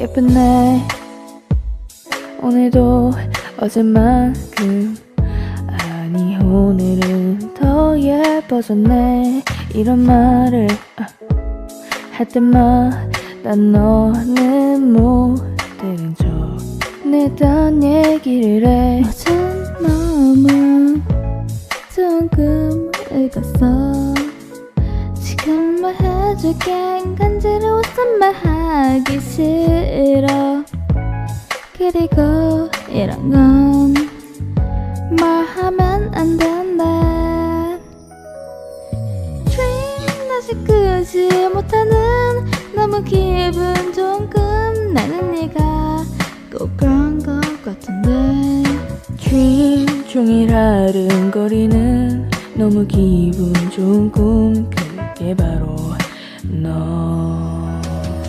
예쁜 날. 오늘도 어제만큼. 아니 오늘은 더 예뻐졌네. 이런 말을 아, 할 때마다 너는 못 들은 적 내던 얘기를 해. 너무 좋은 꿈을 꿨어. 지금 말해줄게. 간지러워서 말 하기 싫어 그리고 이런 건 말하면 안 된다. Dream 다시 끄지 못하는 너무 기분 좋은 꿈. 나는 네가 꼭 그런 것 같은데. dream 종일 아른거리는 너무 기분 좋은 꿈. 그게 바로 너